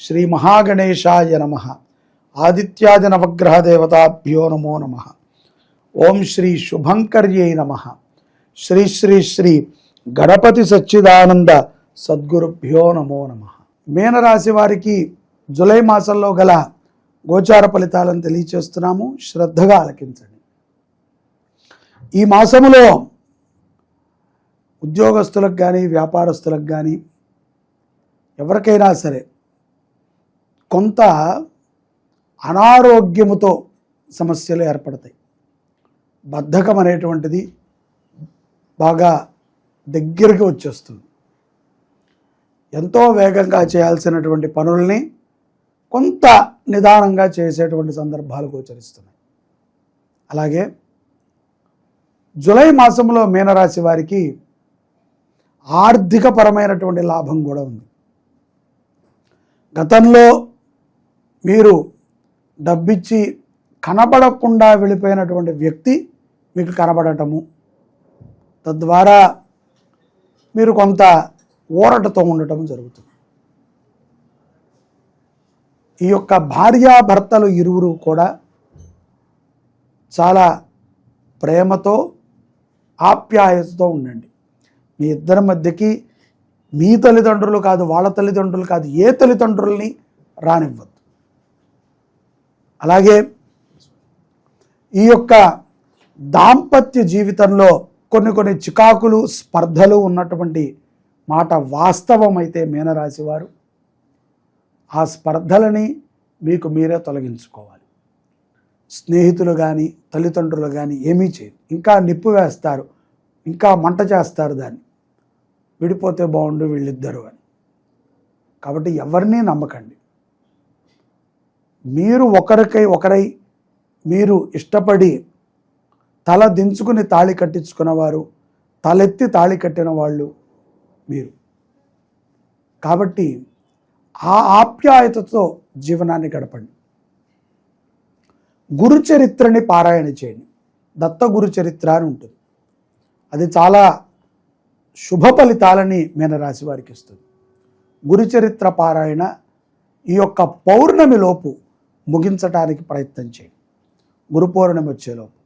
శ్రీ మహాగణేశాయ నమ. ఆదిత్యాది నవగ్రహ దేవతాభ్యో నమో నమ. ఓం శ్రీ శుభంకర్యై నమ. శ్రీ శ్రీ శ్రీ గణపతి సచ్చిదానంద సద్గురుభ్యో నమో నమ. మీనరాశి వారికి జులై మాసంలో గల గోచార ఫలితాలను తెలియచేస్తున్నాము. శ్రద్ధగా ఆలకించండి. ఈ మాసములో ఉద్యోగస్తులకు కానీ వ్యాపారస్తులకు కానీ ఎవరికైనా సరే కొంత అనారోగ్యముతో సమస్యలు ఏర్పడతాయి. బద్ధకం అనేటువంటిది బాగా దగ్గరికి వచ్చేస్తుంది. ఎంతో వేగంగా చేయాల్సినటువంటి పనుల్ని కొంత నిదానంగా చేసేటువంటి సందర్భాలు గోచరిస్తున్నాయి అలాగే జులై మాసంలో మీనరాశి వారికి ఆర్థికపరమైనటువంటి లాభం కూడా ఉంది. గతంలో మీరు డబ్బిచ్చి కనబడకుండా వెళ్ళిపోయినటువంటి వ్యక్తి మీకు కనబడటము. తద్వారా మీరు కొంత ఊరటతో ఉండటం జరుగుతుంది. ఈ యొక్క భార్యాభర్తలు ఇరువురు కూడా చాలా ప్రేమతో ఆప్యాయతతో ఉండండి. మీ ఇద్దరి మధ్యకి మీ తల్లిదండ్రులు కాదు వాళ్ళ తల్లిదండ్రులు కాదు ఏ తల్లిదండ్రుల్ని రానివ్వద్దు. అలాగే ఈ యొక్క దాంపత్య జీవితంలో కొన్ని కొన్ని చికాకులు స్పర్ధలు ఉన్నటువంటి మాట వాస్తవమైతే మీనరాశి వారు ఆ స్పర్ధలని మీకు మీరే తొలగించుకోవాలి. స్నేహితులు కానీ తల్లిదండ్రులు కానీ ఏమీ చేయరు. ఇంకా నిప్పు వేస్తారు. ఇంకా మంట చేస్తారు దాన్ని. విడిపోతే బాగుండు వీళ్ళిద్దరు అని. కాబట్టి ఎవరిని నమ్మకండి. మీరు ఒకరికై ఒకరై మీరు ఇష్టపడి తల దించుకుని తాళి కట్టించుకున్నవారు తలెత్తి తాళి కట్టిన వాళ్ళు మీరు. కాబట్టి ఆ ఆప్యాయతతో జీవనాన్ని గడపండి. గురు చరిత్రని పారాయణ చేయండి. దత్త గురు చరిత్ర అని ఉంటుంది. అది చాలా శుభ ఫలితాలని మీనరాశి వారికి ఇస్తుంది. గురు చరిత్ర పారాయణ ఈ యొక్క పౌర్ణమిలోపు ముగించటానికి ప్రయత్నం చేయండి గురు పౌర్ణమి వచ్చేలోపు.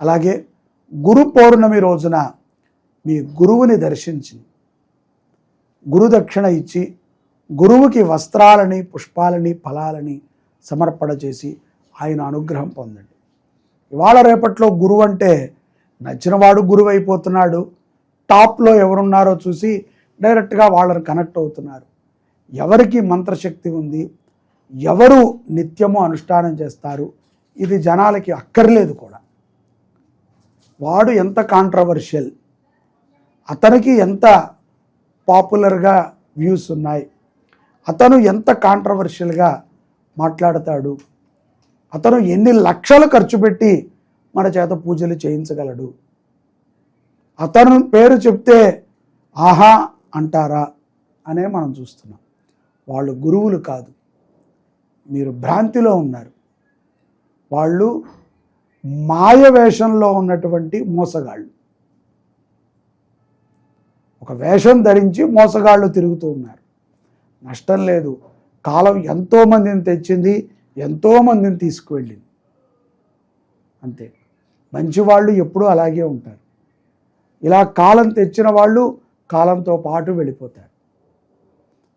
అలాగే గురు పౌర్ణమి రోజున మీ గురువుని దర్శించి గురుదక్షిణ ఇచ్చి గురువుకి వస్త్రాలని పుష్పాలని ఫలాలని సమర్పణ చేసి ఆయన అనుగ్రహం పొందండి. ఇవాళ రేపట్లో గురువు అంటే నచ్చినవాడు గురువు అయిపోతున్నాడు. టాప్లో ఎవరున్నారో చూసి డైరెక్ట్గా వాళ్ళని కనెక్ట్ అవుతున్నారు. ఎవరికి మంత్రశక్తి ఉంది? ఎవరు నిత్యము అనుష్ఠానం చేస్తారు? ఇది జనాలకి అక్కర్లేదు కూడా. వాడు ఎంత కాంట్రవర్షియల్ అతనికి ఎంత పాపులర్గా వ్యూస్ ఉన్నాయి అతను ఎంత కాంట్రవర్షియల్గా మాట్లాడతాడు అతను ఎన్ని లక్షలు ఖర్చు పెట్టి మన చేత పూజలు చేయించగలడు అతను పేరు చెప్తే ఆహా అంటారా అనే మనం చూస్తున్నాం. వాళ్ళు గురువులు కాదు. మీరు భ్రాంతిలో ఉన్నారు. వాళ్ళు మాయ వేషంలో ఉన్నటువంటి మోసగాళ్ళు. ఒక వేషం ధరించి మోసగాళ్ళు తిరుగుతూ ఉన్నారు. నష్టం లేదు. కాలం ఎంతోమందిని తెచ్చింది ఎంతోమందిని తీసుకువెళ్ళింది. అంతే. మంచివాళ్ళు ఎప్పుడూ అలాగే ఉంటారు. ఇలా కాలం తెచ్చిన వాళ్ళు కాలంతో పాటు వెళ్ళిపోతారు.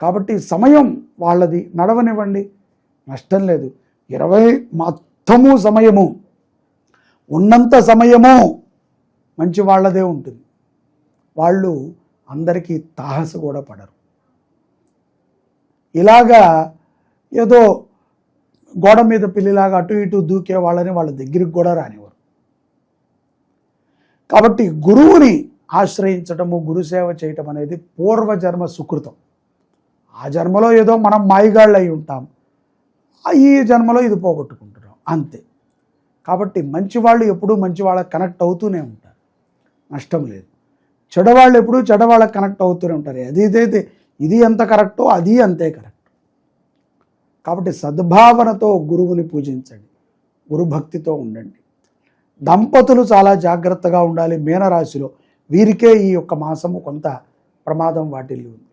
కాబట్టి సమయం వాళ్ళది. నడవనివ్వండి. నష్టం లేదు. ఇరవై మొత్తము సమయము. ఉన్నంత సమయము మంచి వాళ్ళదే ఉంటుంది. వాళ్ళు అందరికీ తాహస కూడా పడరు. ఇలాగా ఏదో గోడ మీద పిల్లిలాగా అటు ఇటు దూకే వాళ్ళని వాళ్ళ దగ్గరికి కూడా రానివ్వరు. కాబట్టి గురువుని ఆశ్రయించటము గురుసేవ చేయటం అనేది పూర్వజన్మ సుకృతం. ఆ జన్మలో ఏదో మనం మాయిగాళ్ళు అయి ఉంటాం. ఈ జన్మలో ఇది పోగొట్టుకుంటున్నాం. అంతే. కాబట్టి మంచి వాళ్ళు ఎప్పుడూ మంచివాళ్ళకి కనెక్ట్ అవుతూనే ఉంటారు. నష్టం లేదు. చెడవాళ్ళు ఎప్పుడూ చెడవాళ్ళకి కనెక్ట్ అవుతూనే ఉంటారు. అది ఇదైతే ఇది ఎంత కరెక్టో అది అంతే కరెక్ట్ కాబట్టి సద్భావనతో గురువుని పూజించండి. గురుభక్తితో ఉండండి. దంపతులు చాలా జాగ్రత్తగా ఉండాలి మీనరాశిలో. వీరికే ఈ యొక్క మాసము కొంత ప్రమాదం వాటిల్లి ఉంది.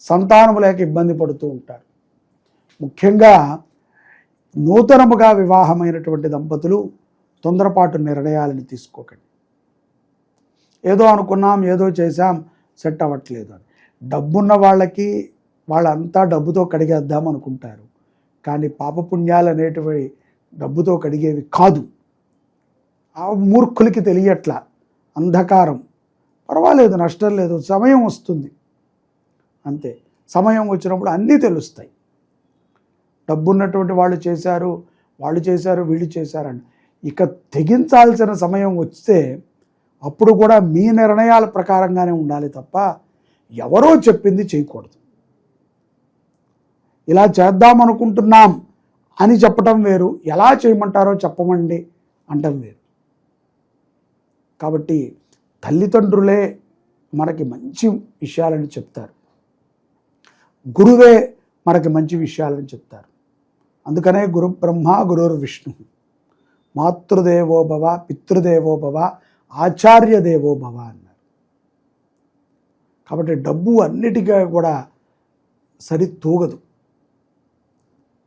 సంతానము లేక ఇబ్బంది పడుతూ ఉంటారు. ముఖ్యంగా నూతనముగా వివాహమైనటువంటి దంపతులు తొందరపాటు నిర్ణయాలను తీసుకోకండి. ఏదో అనుకున్నాం ఏదో చేశాం సెట్ అవ్వట్లేదు అని. డబ్బున్న వాళ్ళకి వాళ్ళంతా డబ్బుతో కడిగేద్దాం అనుకుంటారు. కానీ పాపపుణ్యాలు అనేటివి డబ్బుతో కడిగేవి కాదు. ఆ మూర్ఖులకి తెలియట్లా అంధకారం. పర్వాలేదు నష్టం లేదు సమయం వస్తుంది. అంతే. సమయం వచ్చినప్పుడు అన్నీ తెలుస్తాయి. డబ్బున్నటువంటి వాళ్ళు చేశారు వాళ్ళు చేశారు వీళ్ళు చేశారని. ఇక తెగించాల్సిన సమయం వస్తే అప్పుడు కూడా మీ నిర్ణయాల ప్రకారంగానే ఉండాలి తప్ప ఎవరో చెప్పింది చేయకూడదు. ఇలా చేద్దామనుకుంటున్నాం అని చెప్పటం వేరు ఎలా చేయమంటారో చెప్పమండి అంటం వేరు. కాబట్టి తల్లిదండ్రులే మనకి మంచి విషయాలని చెప్తారు. గురువే మనకి మంచి విషయాలని చెప్తారు. అందుకనే గురు బ్రహ్మ గురుర్ విష్ణు మాతృదేవో భవ పితృదేవో భవ భవ అన్నారు. కాబట్టి డబ్బు అన్నిటికీ కూడా సరి తూగదు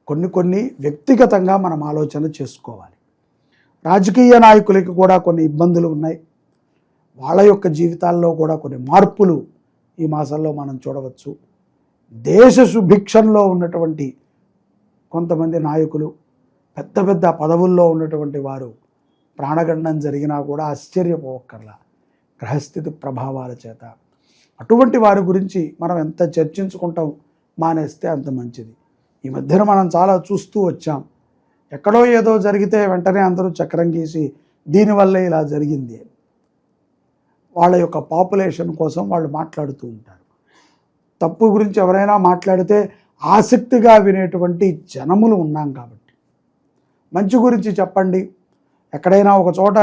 కొన్ని కొన్ని వ్యక్తిగతంగా మనం ఆలోచన చేసుకోవాలి. రాజకీయ నాయకులకి కూడా కొన్ని ఇబ్బందులు ఉన్నాయి. వాళ్ళ యొక్క జీవితాల్లో కూడా కొన్ని మార్పులు ఈ మాసంలో మనం చూడవచ్చు. దేశ సుభిక్షంలో ఉన్నటువంటి కొంతమంది నాయకులు పెద్ద పెద్ద పదవుల్లో ఉన్నటువంటి వారు ప్రాణగండం జరిగినా కూడా ఆశ్చర్యపోవక్కర్లా గ్రహస్థితి ప్రభావాల చేత. అటువంటి వారి గురించి మనం ఎంత చర్చించుకుంటాం మానేస్తే అంత మంచిది. ఈ మధ్యన మనం చాలా చూస్తూ వచ్చాం. ఎక్కడో ఏదో జరిగితే వెంటనే అందరూ చక్రం గీసి దీనివల్లే ఇలా జరిగింది. వాళ్ళ యొక్క పాపులేషన్ కోసం వాళ్ళు మాట్లాడుతూ ఉంటారు. తప్పు గురించి ఎవరైనా మాట్లాడితే ఆసక్తిగా వినేటువంటి జనములు ఉన్నాం కాబట్టి. మంచి గురించి చెప్పండి. ఎక్కడైనా ఒక చోట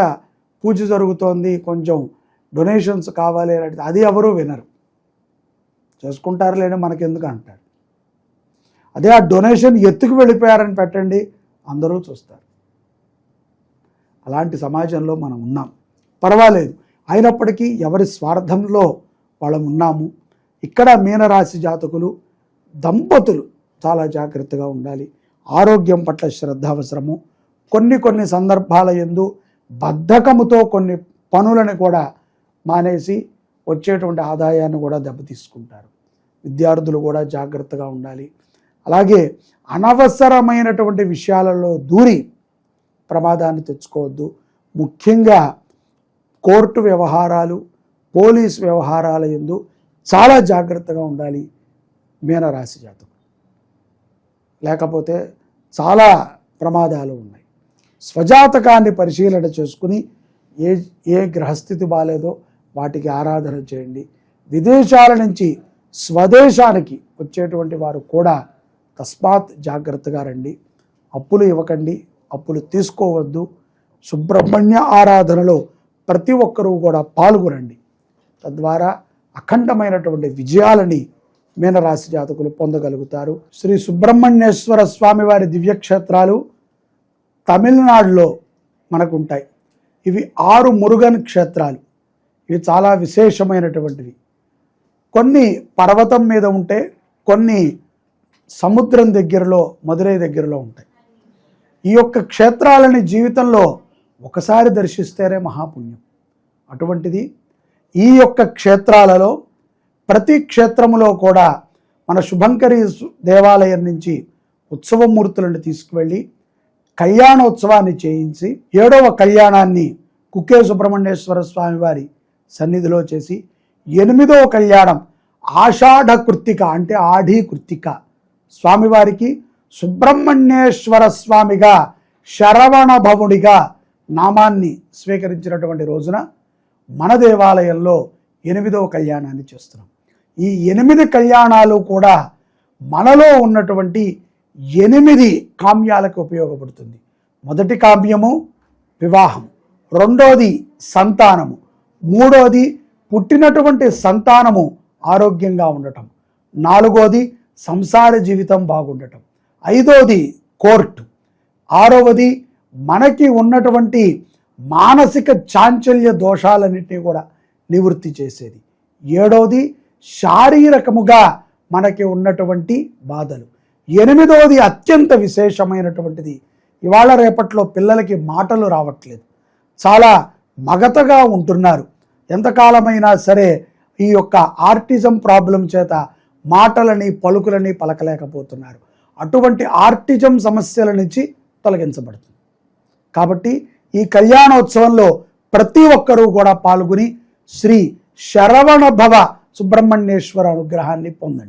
పూజ జరుగుతోంది కొంచెం డొనేషన్స్ కావాలి అని అది ఎవరూ వినరు. చేసుకుంటారు లేని మనకెందుకు అంటారు. అదే ఆ డొనేషన్ ఎత్తుకు వెళ్ళిపోయారని పెట్టండి అందరూ చూస్తారు. అలాంటి సమాజంలో మనం ఉన్నాం. పర్వాలేదు. అయినప్పటికీ ఎవరి స్వార్థంలో వాళ్ళం ఉన్నాము ఇక్కడ మీనరాశి జాతకులు దంపతులు చాలా జాగ్రత్తగా ఉండాలి. ఆరోగ్యం పట్ల శ్రద్ధ అవసరము కొన్ని కొన్ని సందర్భాల ఎందు బద్ధకముతో కొన్ని పనులను కూడా మానేసి వచ్చేటువంటి ఆదాయాన్ని కూడా దెబ్బతీసుకుంటారు. విద్యార్థులు కూడా జాగ్రత్తగా ఉండాలి. అలాగే అనవసరమైనటువంటి విషయాలలో దూరి ప్రమాదాన్ని తెచ్చుకోవద్దు. ముఖ్యంగా కోర్టు వ్యవహారాలు పోలీస్ వ్యవహారాల ఎందు చాలా జాగ్రత్తగా ఉండాలి. మీనరాశి జాతకం. లేకపోతే చాలా ప్రమాదాలు ఉన్నాయి. స్వజాతకాన్ని పరిశీలన చేసుకుని ఏ ఏ గ్రహస్థితి బాలేదో వాటికి ఆరాధన చేయండి. విదేశాల నుంచి స్వదేశానికి వచ్చేటువంటి వారు కూడా తస్మాత్ జాగ్రత్తగా రండి. అప్పులు ఇవ్వకండి అప్పులు తీసుకోవద్దు. సుబ్రహ్మణ్య ఆరాధనలో ప్రతి ఒక్కరూ కూడా పాల్గొనండి. తద్వారా అఖండమైనటువంటి విజయాలని మీనరాశి జాతకులు పొందగలుగుతారు. శ్రీ సుబ్రహ్మణ్యేశ్వర స్వామి వారి దివ్యక్షేత్రాలు తమిళనాడులో మనకు ఉంటాయి ఇవి ఆరు మురుగన్ క్షేత్రాలు. ఇవి చాలా విశేషమైనటువంటివి. కొన్ని పర్వతం మీద ఉంటే కొన్ని సముద్రం దగ్గరలో మదురై దగ్గరలో ఉంటాయి. ఈ యొక్క క్షేత్రాలని జీవితంలో ఒకసారి దర్శిస్తేనే మహాపుణ్యం. అటువంటిది ఈ యొక్క క్షేత్రాలలో ప్రతి క్షేత్రములో కూడా మన శుభంకరి దేవాలయం నుంచి ఉత్సవమూర్తులను తీసుకువెళ్ళి కళ్యాణోత్సవాన్ని చేయించి ఏడవ కళ్యాణాన్ని కుక్కే సుబ్రహ్మణ్యేశ్వర స్వామి వారి సన్నిధిలో చేసి ఎనిమిదవ కళ్యాణం ఆషాఢ కృత్తిక అంటే ఆఢీ కృత్తిక స్వామివారికి సుబ్రహ్మణ్యేశ్వర స్వామిగా శరవణ భవుడిగా నామాన్ని స్వీకరించినటువంటి రోజున మన దేవాలయంలో ఎనిమిదవ కళ్యాణాన్ని చేస్తున్నాం. ఈ ఎనిమిది కళ్యాణాలు కూడా మనలో ఉన్నటువంటి ఎనిమిది కామ్యాలకు ఉపయోగపడుతుంది. మొదటి కామ్యము వివాహం రెండోది సంతానము మూడోది పుట్టినటువంటి సంతానము ఆరోగ్యంగా ఉండటం నాలుగోది సంసార జీవితం బాగుండటం ఐదోది కోర్టు ఆరవది మనకి ఉన్నటువంటి మానసిక చాంచల్య దోషాలన్నింటినీ కూడా నివృత్తి చేసేది. ఏడవది శారీరకముగా మనకి ఉన్నటువంటి బాధలు. ఎనిమిదవది అత్యంత విశేషమైనటువంటిది. ఇవాళ రేపట్లో పిల్లలకి మాటలు రావట్లేదు. చాలా మగతగా ఉంటున్నారు. ఎంతకాలమైనా సరే ఈ యొక్క ఆర్టిజం ప్రాబ్లం చేత మాటలని పలుకులని పలకలేకపోతున్నారు. అటువంటి ఆర్టిజం సమస్యల నుంచి తొలగించబడుతుంది. కాబట్టి ఈ కళ్యాణోత్సవంలో ప్రతి ఒక్కరూ కూడా పాల్గొని శ్రీ శరవణ భవ సుబ్రహ్మణ్యేశ్వర అనుగ్రహాన్ని పొందండి.